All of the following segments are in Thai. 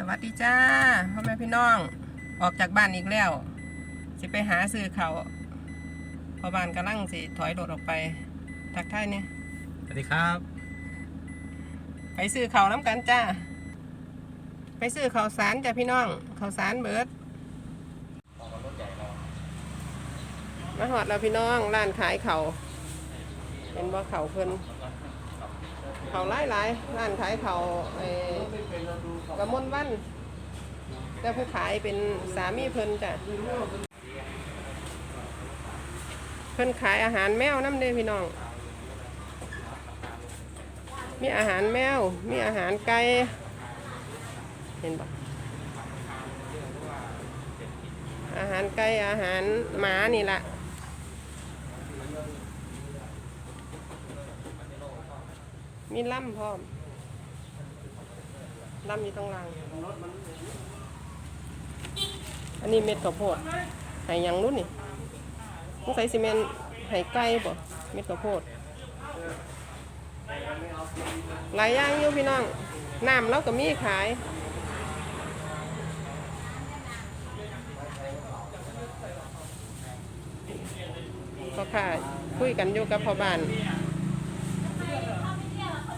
สวัสดีจ้าพ่อแม่พี่น้องออกจากบ้านอีกแล้ว สิไปหาซื้อเขาวพอบ้านกำลังสิถอยรถออกไปทักทายเนี่ยสวัสดีครับ ไปซื้อเขาวน้ำกันจ้า ไปซื้อข้าวสารจ้าพี่น้องข้าวสารเบิดมาหอดแล้วพี่น้องร้านขายเขาวเป็นบ่เขาวเพิ่น เขาหลายหลายร้านขายเขาไอ้กระมวลวัน แต่ผู้ขายเป็นสามีเพิ่นจ้ะเพิ่นขายอาหารแมวน้ำเด้พี่น้อง มีอาหารแมว มีอาหารไก่ เห็นปะอาหารไก่ อาหารหมานี่แหละ มีล่ำพร้อมล่ำอยู่ตรงล่าง อันนี้เม็ดข้าวโพดไห้หยังรุ่นนี่ต้องใส่ซีเมนต์ไห้ไก่บ่เม็ดข้าวโพดหลายอย่างอยู่พี่น้อง น้ำเราก็มีขายก็ค่ะคุยกันอยู่กับพ่อบ้าน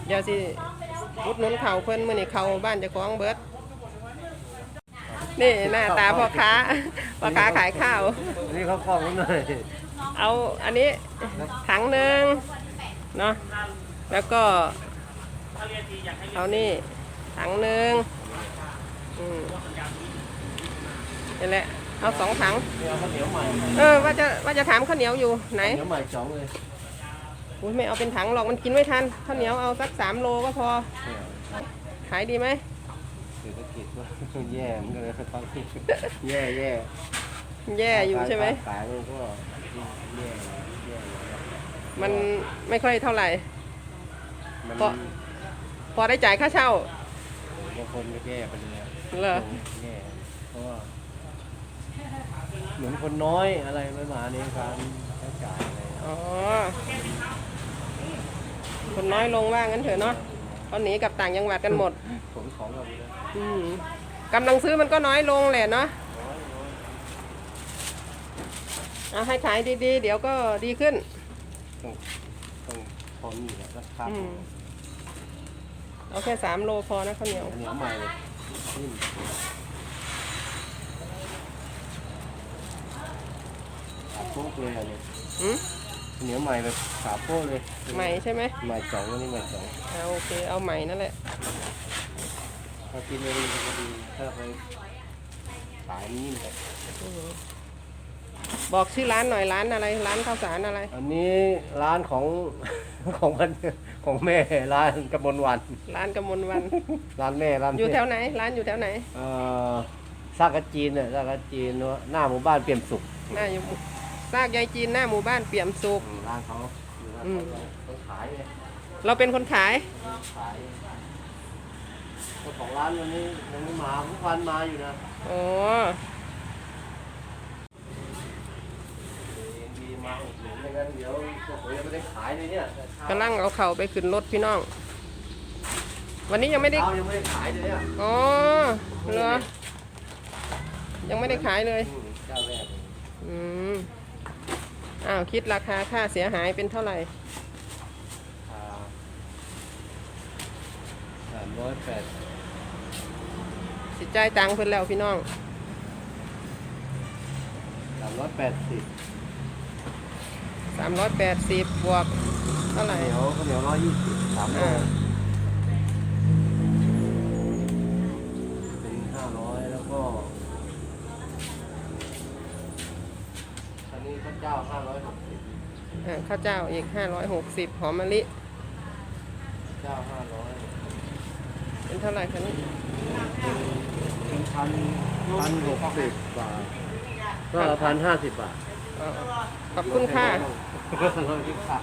เดี๋ยวสิอุดหนุนเขาวเพิ่นมื้อนี้เขาบ้านเจะคล้าของเบิด นี่หน้าตาพ่อค้าพ่อค้าขายข้าว อันนี้เขาคล้องหน่อยเอาอันนี้ถังหนึ่งเนาะแล้วก็เอานี่ถังหนึ่งอืมนี่แหละเอาสองถังนี่เอาข้าวเหนียวใหม่เออว่าจะว่าจะถามข้าวเหนียวอยู่ไหนข้าวเหนียวใหม่สองเลย อุ้ยไม่เอาเป็นถังหรอกมันกินไม่ทันข้าวเหนียวเอาสักสามโลก็พอเนี่ยขายดีไหมเศรษฐกิจก็แย่เหมือนกันเลยตอนนี้แย่แย่แย่อยู่ใช่ไหมขายมันก็แย่แย่มันไม่ค่อยเท่าไหร่มันเพราะพอได้จ่ายค่าเช่าบางคนก็แย่ไปเลยเหรอแย่เพราะว่าเหมือนคนน้อยอะไรไม่มาในการใช้จ่ายอะไรอ๋อ คนน้อยลงว่างั้นเถอะเนาะเขาหนีกลับต่างจังหวัดกันหมดขนของเราไปเลยอืมกำลังซื้อมันก็น้อยลงแหละเนาะเอาให้ขายดีๆ เดี๋ยวก็ดีขึ้น ต้องต้องทนอยู่แล้วครับอืม เอาแค่สามโลพอนะข้าวเหนียวข้าวเหนียวใหม่นิ่มขาโป๊กเลยอันนี้อืมข้าว เหนียวใหม่แบบขาโป๊กเลยใหม่ใช่ไหมใหม่สองอันนี้ใหม่สองเอาโอเคเอาใหม่นั่นแหละถ้ากินไม่ดีก็ดีถ้าไปขายนิ่มไปอืมบอกชื่อร้านหน่อยร้านอะไร ร้านข้าวสารอะไร อันนี้ร้านของของมันของแม่ร้านกระมวลวัน ร้านกมลวัน ร้านแม่ร้านอยู่แถม่วไหน ร้านอยู่แถวไหนเอ่อซากกะจีนเนี่ยซากกะจีนเนอะหน้าหมู่บ้านเปี่ยมสุขหน้าอยู่ ซากยายจีนหน้าหมู่บ้านเปี่ยมสุขอืมร้านเขาอยู่ร้านอืม เขาเขาขายเนี่ยเราเป็นคนขาย ขายเจ้าของร้านวันนี้ยังไม่มาทุกวันมาอยู่นะอ๋อ ดีมาอุดหนุนไม่งั้นเดี๋ยวพวกผมยังไม่ได้ขายเลยเนี่ยกำลังเอาเข่าไปขึ้นรถพี่น้อง วันนี้ยังไม่ได้ เช้ายังไม่ได้ขายเลยเนี่ยอ๋อเหรอ ยังไม่ได้ขายเลย อืมเจ้าแรกเลยอืม อ้าวคิดราคาค่าเสียหายเป็นเท่าไหร่สามร้อยแปดสิจ่ายตังค์เพิ่นแล้วพี่น้องสามร้อยแปดสิบ380บวกเท่าไหร่ เหนียวข้าวเหนียวร้อยยี่สิบสามโลอ่า เป็นห้าร้อยแล้วก็อันนี้ข้าว เจ้าห้าร้อยหกสิบอ่าข้าวเจ้าอีก560หอมมะลิ เจ้าห้าร้อยเป็นเท่าไหร่คะนี่เป็นพันพันหกสิบบาทก็พันห้าสิบบาทอ๋อขอบคุณค่ะลดให้ค่ะ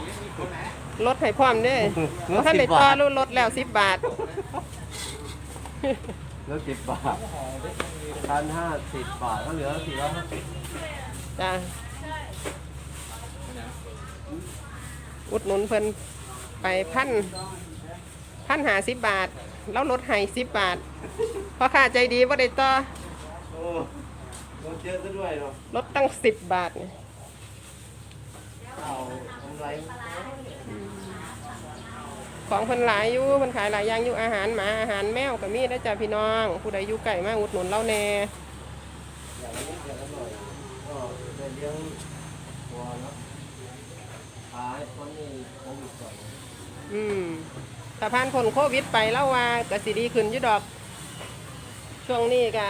ลดให้พร้อมเด้ลดถ้าได้10บาทต่อรุ่นลดแล้ว10บาท แล้วสิบบาทพันห้าสิบบาทก็เหลือสี่ร้อยห้าสิบจ้า อุดหนุนเพิ่นไปพันพันหาสิบบาท แล้วลดให้สิบบาทเพราะค่าใจดีว่าได้ต่อโอ้รถเยอะซะด้วยเนาะลดตั้งสิบบาทนี่เอากำไรของเพิ่นหลายอยู่เพิ่นขายหลายอย่างอยู่อาหารหมาอาหารแมวก็มีนะจ๊ะพี่น้อง ผู้ใดอยู่ไก่มาอุดหนุนเราแน่อย่างละนิดอย่างละหน่อยก็ได้เลี้ยงวัวเนาะ ขายคนนี้โควิดก่อนอืมถ้าผ่านผลโควิดไปแล้วว่าก็สิดีขึ้นอยู่ดอก ช่วงนี้ก็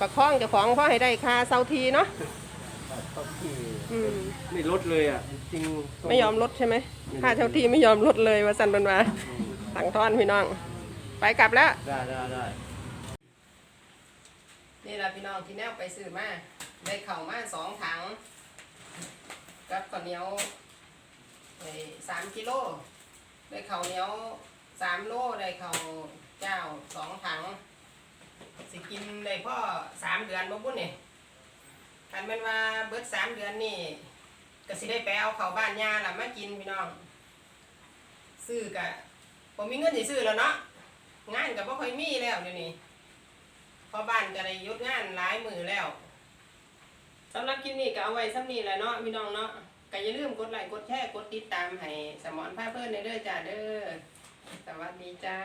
ประคองเจ้าของพ่อให้ได้ค่าเซาทีเนาะก็ที่อืม ไม่ลดเลยอะ จริงๆไม่ยอมลดใช่ไหมค่าเช่าที่ไม่ยอมลดเลยว่าสันเป็นว่าสั่งทอนพี่น้อง ไปกลับแล้ว ได้ได้ได้ นี่แหละพี่น้องที่แนวไปซื้อมาได้เข่าวมาสองถัง กับข้าวเหนียวไอ้ สามกิโลได้ข้าวเหนียวสามโลได้ข้าวเจ้าสองถัง สิกินได้พ่อสามเดือนบ่บุ้นนี่คันแม่นว่าเบิดสามเดือนนี่ก็สิได้ไปเอาข้าวบ้านยาล่ะมากินพี่น้อง ซื้อกะผมมีเงินสิซื้อแล้วเนาะงานก็บ่ค่อยมีแล้วเดี๋ยวนี้พอบ้านก็ได้ยุดงานหลายมือแล้วสำหรับคลิปนี้ก็เอาไว้ซ้ำนี้แหละเนาะพี่น้องเนาะ ก็อย่าลืมกดไลค์กดแชร์กดติดตามให้สมอนผ้าเพื่อนในเด้อจ้าเด้อสวัสดีจ้า